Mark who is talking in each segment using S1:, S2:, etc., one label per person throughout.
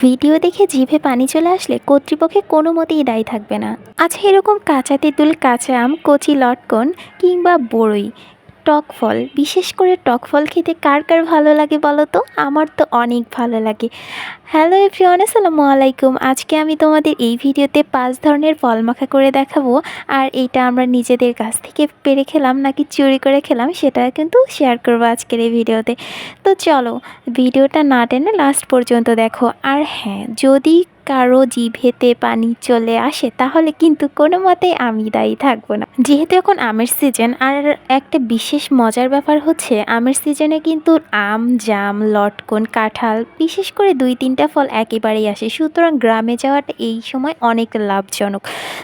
S1: Video দেখে জিভে পানি চলে আসলে কর্তৃপক্ষে কোনো মতেই দায়ী থাকবে না। আচ্ছা এরকম কাঁচা তেঁতুল, কাঁচা আম, কচি লটকন কিংবা বড়ই টক ফল। বিশেষ করে টক ফল খেতে কার কার ভালো লাগে বলো তো? আমার তো অনেক ভালো লাগে। হ্যালো এভরিওয়ান আসসালামু আলাইকুম। আজকে আমি তোমাদের এই ভিডিওতে পাঁচ ধরনের ফল মাখা করে দেখাবো। আর এইটা আমরা নিজেদের কাছ থেকে পেরে খেলাম, নাকি চুরি করে খেলাম, সেটা কিন্তু শেয়ার করব আজকের এই ভিডিওতে। তো চলো, ভিডিওটা না টেনে লাস্ট পর্যন্ত দেখো। আর হ্যাঁ যদি কারও জিভেতে পানি চলে আসে, তাহলে কিন্তু কোনো মতেই আমি দায়ী থাকব না। যেহেতু এখন আমের সিজন আর একটা বিশেষ মজার ব্যাপার হচ্ছে, আমের সিজনে কিন্তু আম, জাম, লটকন, কাঁঠাল, বিশেষ করে দুই, তিনটা ফল একেবারেই আসে। সুতরাং গ্রামে যাওয়াটা এই সময় অনেক লাভজনক।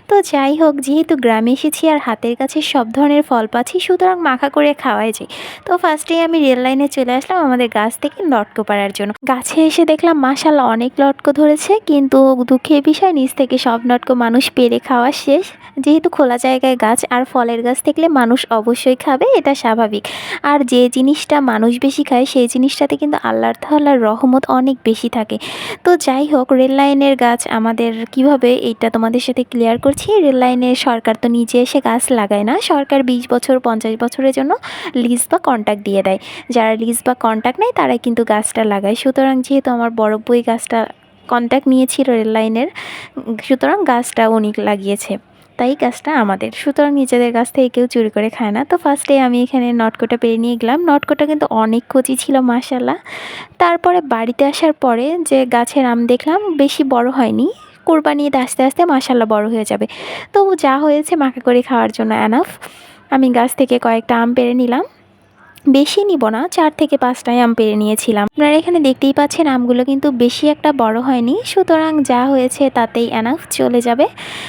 S1: তো যাই হোক, যেহেতু গ্রামে এসেছি আর হাতের কাছে সব ধরনের ফল পাচ্ছি, সুতরাং মাখা করে খাওয়াই যায়। তো ফার্স্টেই আমি রেল লাইনে চলে আসলাম আমাদের গাছ থেকে লটকো পাড়ার জন্য। গাছে এসে দেখলাম মাশাল্লাহ অনেক লটকো ধরেছে, কিন্তু দুঃখের বিষয় নিচ থেকে সব লটকো মানুষ পেরে খাওয়া শেষ। যেহেতু খোলা জায়গায় গাছ আর ফলের গাছ থাকলে মানুষ অবশ্যই খাবে, এটা স্বাভাবিক। আর যে জিনিসটা মানুষ বেশি খায়, সেই জিনিসটাতে কিন্তু আল্লাহর তাল্লার রহমত অনেক বেশি থাকে। তো যাই হোক, রেল লাইনের গাছ আমাদের কীভাবে এইটা তোমাদের সাথে ক্লিয়ার করছি? রেল লাইনের সরকার তো নিজে এসে গাছ লাগায় না। সরকার বিশ বছর, পঞ্চাশ বছরের জন্য লিজ বা কন্ট্যাক্ট দিয়ে দেয়। যারা লিজ বা কন্ট্যাক্ট নেয়, তারাই কিন্তু গাছটা লাগায়। সুতরাং যেহেতু আমার বড় বই গাছটা কন্ট্যাক্ট নিয়েছিল রেল লাইনের, সুতরাং গাছটা উনি লাগিয়েছে। তাই গাছটা আমাদের। সুতরাং নিজেদের গাছ থেকে কেউ চুরি করে খায় না। তো ফার্স্টে আমি এখানে নটকোটা পেরে নিয়ে গেলাম। নটকোটা কিন্তু অনেক কচি ছিল মাসাল্লাহ তারপরে বাড়িতে আসার পরে যে গাছের আম দেখলাম, বেশি বড় হয়নি। কোরবানি ঈদ আস্তে আস্তে মাসাল্লাহ বড় হয়ে যাবে। তো যা হয়েছে, মাখা করে খাওয়ার জন্য অ্যানাফ আমি গাছ থেকে কয়েকটা আম পেরে নিলাম। বেশি নিব না, চার থেকে পাঁচটাই আম পেরে নিয়েছিলাম। আপনারা এখানে দেখতেই পাচ্ছেন, আমগুলো কিন্তু বেশি একটা বড় হয়নি। সুতরাং যা হয়েছে তাতেই এনাফ চলে যাবে।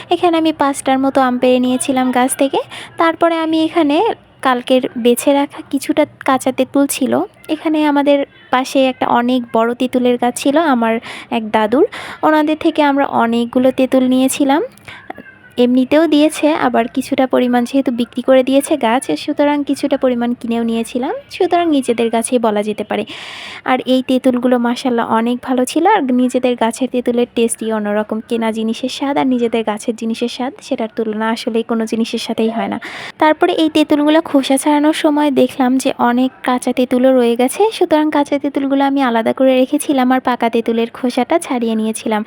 S1: এখানে আমি পাঁচটার মতো আম পেরে নিয়েছিলাম গাছ থেকে। তারপরে আমি এখানে কালকের বেছে রাখা কিছুটা কাঁচা তেঁতুল ছিল। এখানে আমাদের পাশে একটা অনেক বড় তেঁতুলের গাছ ছিল, আমার এক দাদুর। ওনাদের থেকে আমরা অনেকগুলো তেঁতুল নিয়েছিলাম। এমনিতেও দিয়েছে, আবার কিছুটা পরিমাণ যেহেতু বিক্রি করে দিয়েছে গাছ, সুতরাং কিছুটা পরিমাণ কিনেও নিয়েছিলাম। সুতরাং নিজেদের গাছেই বলা যেতে পারে। আর এই তেঁতুলগুলো মাসাল্লাহ অনেক ভালো ছিল, আর নিজেদের গাছের তেঁতুলের টেস্টই অন্যরকম। কেনা জিনিসের স্বাদ আর নিজেদের গাছের জিনিসের স্বাদ, সেটার তুলনা আসলেই কোনো জিনিসের সাথেই হয় না। তারপরে এই তেঁতুলগুলো খোসা ছাড়ানোর সময় দেখলাম যে অনেক কাঁচা তেঁতুলও রয়ে গেছে, সুতরাং কাঁচা তেঁতুলগুলো আমি আলাদা করে রেখেছিলাম আর পাকা তেঁতুলের খোসাটা ছাড়িয়ে নিয়েছিলাম।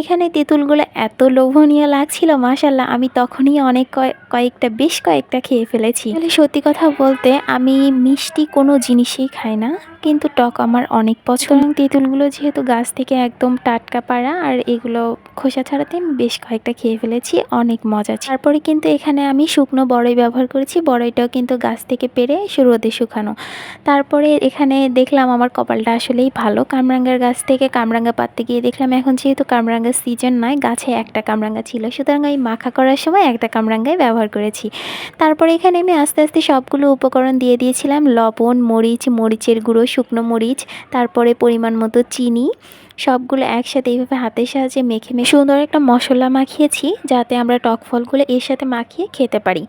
S1: এখানে তেঁতুলগুলো এত লোভনীয় লাগছিল মাসাল্লাহ মাশাল্লাহ আমি তখনই অনেক কয়েকটা, বেশ কয়েকটা খেয়ে ফেলেছি। তাহলে সত্যি কথা বলতে, আমি মিষ্টি কোনো জিনিসেই খাই না। কিন্তু টক আমার অনেক পছন্দ। তেঁতুলগুলো যেহেতু গাছ থেকে একদম টাটকা পাড়া, আর এগুলো খোসা ছাড়াতে আমি বেশ কয়েকটা খেয়ে ফেলেছি, অনেক মজা তারপরে কিন্তু এখানে আমি শুকনো বড়ই ব্যবহার করেছি, বড়ইটাও কিন্তু গাছ থেকে পেরে রোদে শুকানো। তারপরে এখানে দেখলাম আমার কপালটা আসলেই ভালো। কামরাঙ্গার গাছ থেকে কামরাঙ্গা পাততে গিয়ে দেখলাম এখন যেহেতু কামরাঙ্গার সিজন নয়, গাছে একটা কামরাঙ্গা ছিল। সুতরাং আমি মাখা করার সময় একটা কামরাঙ্গাই ব্যবহার করেছি। তারপরে এখানে আমি আস্তে আস্তে সবগুলো উপকরণ দিয়ে দিয়েছিলাম, লবণ, মরিচ, মরিচের গুঁড়ো শুকনো মরিচ, তারপরে পরিমাণ মতো চিনি, সবগুলো একসাথে এইভাবে হাতের সাহায্যে মেখে মেখে সুন্দর একটা মশলা মাখিয়েছি, যাতে আমরা টক ফলগুলো এর সাথে মাখিয়ে খেতে পারি।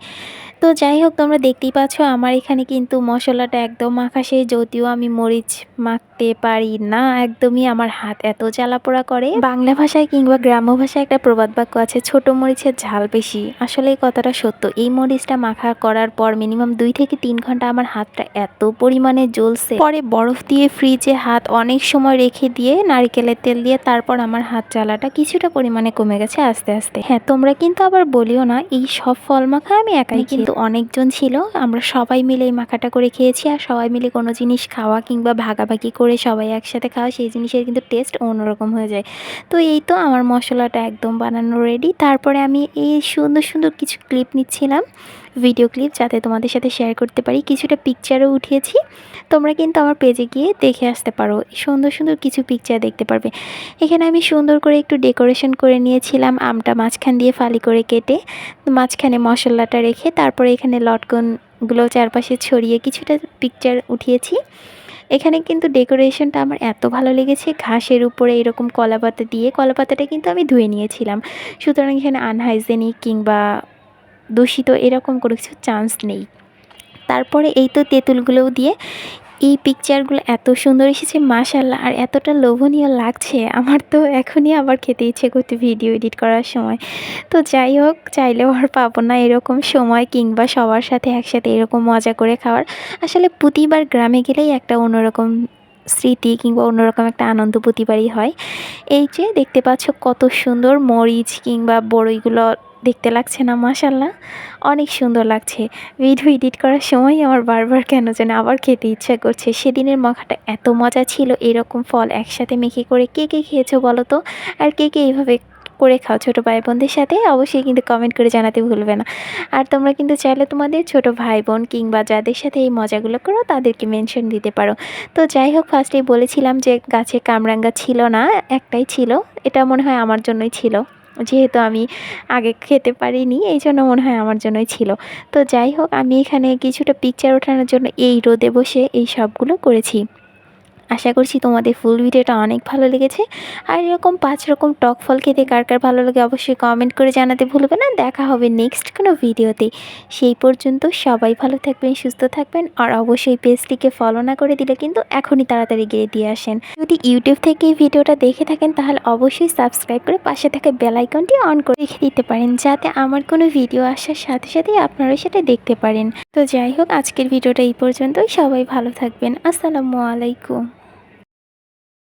S1: তো যাই হোক তোমরা দেখতেই পাচ্ছ আমার এখানে কিন্তু মশলাটা একদম মাখা শেষ যদিও আমি মরিচ মাখতে পারি না একদমই আমার হাত এত জ্বালাপোড়া করে। বাংলা ভাষায় কিংবা গ্রাম্য ভাষায় একটা প্রবাদ বাক্য আছে ছোট মরিচের ঝাল বেশি। আসলে এই কথাটা সত্য। এই মরিচটা মাখা করার পর মিনিমাম দুই থেকে তিন ঘণ্টা আমার হাতটা এত পরিমাণে জ্বলছে। পরে বরফ দিয়ে ফ্রিজে হাত অনেক সময় রেখে দিয়ে নারিকেলের তেল দিয়ে তারপর আমার হাত জ্বালাটা কিছুটা পরিমাণে কমে গেছে আস্তে আস্তে। হ্যাঁ তোমরা কিন্তু আবার বলিও না এই সব ফল মাখা আমি একাই কিন্তু অনেকজন ছিল। আমরা সবাই মিলে এই মাখাটা করে খেয়েছি আর সবাই মিলে কোনো জিনিস খাওয়া কিংবা ভাগাভাগি করে সবাই একসাথে খাওয়া, সেই জিনিসের কিন্তু টেস্ট অন্যরকম হয়ে যায়। তো এই তো আমার মশলাটা একদম বানানো রেডি তারপরে আমি এই সুন্দর সুন্দর কিছু ক্লিপ নিচ্ছিলাম। ভিডিও ক্লিপ যাতে তোমাদের সাথে শেয়ার করতে পারি। কিছুটা পিকচারও উঠিয়েছি। তোমরা কিন্তু আমার পেজে গিয়ে দেখে আসতে পারো। সুন্দর সুন্দর কিছু পিকচার দেখতে পারবে। এখানে আমি সুন্দর করে একটু ডেকোরেশন করে নিয়েছিলাম। আমটা মাঝখান দিয়ে ফালি করে কেটে, মাঝখানে মশলাটা রেখে, তারপরে এখানে লটকনগুলো চারপাশে ছড়িয়ে কিছুটা পিকচার উঠিয়েছি। এখানে কিন্তু ডেকোরেশনটা আমার এত ভালো লেগেছে। ঘাসের উপরে এরকম কলাপাতা দিয়ে, কলাপাতাটা কিন্তু আমি ধুয়ে নিয়েছিলাম। সুতরাং এখানে আনহাইজেনিক কিংবা দূষিত এরকম কোনো কিছু চান্স নেই। তারপরে এই তো তেঁতুলগুলোও দিয়ে এই পিকচারগুলো এত সুন্দর এসেছে মাশাল্লাহ আর এতটা লোভনীয় লাগছে। আমার তো এখনই আবার খেতে ইচ্ছে করতে ভিডিও এডিট করার সময়। তো যাই হোক, চাইলেও আর পাবো না এরকম সময় কিংবা সবার সাথে একসাথে এরকম মজা করে খাওয়ার। আসলে প্রতিবার গ্রামে গেলেই একটা অন্যরকম স্মৃতি কিংবা অন্যরকম একটা আনন্দ প্রতিবারই হয়। এই যে দেখতে পাচ্ছ কত সুন্দর মরিচ কিংবা বড়ইগুলো দেখতে লাগছে না মাসাল্লাহ অনেক সুন্দর লাগছে। ভিডিও এডিট করার সময় আমার বারবার কেন যেন আবার খেতে ইচ্ছা করছে। সেদিনের মাখাটা এত মজা ছিল, এরকম ফল একসাথে মেখে করে কে কে খেয়েছো বলো তো? আর কে কে এইভাবে করে খাও ছোটো ভাই বোনদের সাথে, অবশ্যই কিন্তু কমেন্ট করে জানাতে ভুলবে না। আর তোমরা কিন্তু চাইলে তোমাদের ছোট ভাই বোন কিংবা যাদের সাথে এই মজাগুলো করো, তাদেরকে মেনশন দিতে পারো। তো যাই হোক ফার্স্টেই বলেছিলাম যে গাছে কামরাঙ্গা ছিল না, একটাই ছিল। এটা মনে হয় আমার জন্যই ছিল। যেহেতু আমি আগে খেতে পারিনি, এই জন্য মনে হয় আমার জন্যই ছিল। তো যাই হোক, আমি এখানে কিছুটা পিকচার ওঠানোর জন্য এই রোদে বসে এই সবগুলো করেছি। আশা করছি তোমাদের ফুল ভিডিওটা অনেক ভালো লেগেছে। আর এরকম পাঁচ রকম টক ফল খেতে কার কার ভালো লাগে অবশ্যই কমেন্ট করে জানাতে ভুলবে না। দেখা হবে নেক্সট কোনো ভিডিওতে সেই পর্যন্ত সবাই ভালো থাকবেন, সুস্থ থাকবেন আর অবশ্যই পেজটিকে ফলো না করে দিলে কিন্তু এখনই তাড়াতাড়ি গিয়ে দিয়ে আসেন। যদি ইউটিউব থেকে এই ভিডিওটা দেখে থাকেন তাহলে অবশ্যই সাবস্ক্রাইব করে পাশে থাকা বেল আইকনটি অন করে রেখে দিতে পারেন, যাতে আমার কোনো ভিডিও আসার সাথে সাথেই আপনারা সেটা দেখতে পারেন। তো যাই হোক, আজকের ভিডিওটা এই পর্যন্তই। সবাই ভালো থাকবেন। আসসালামু আলাইকুম।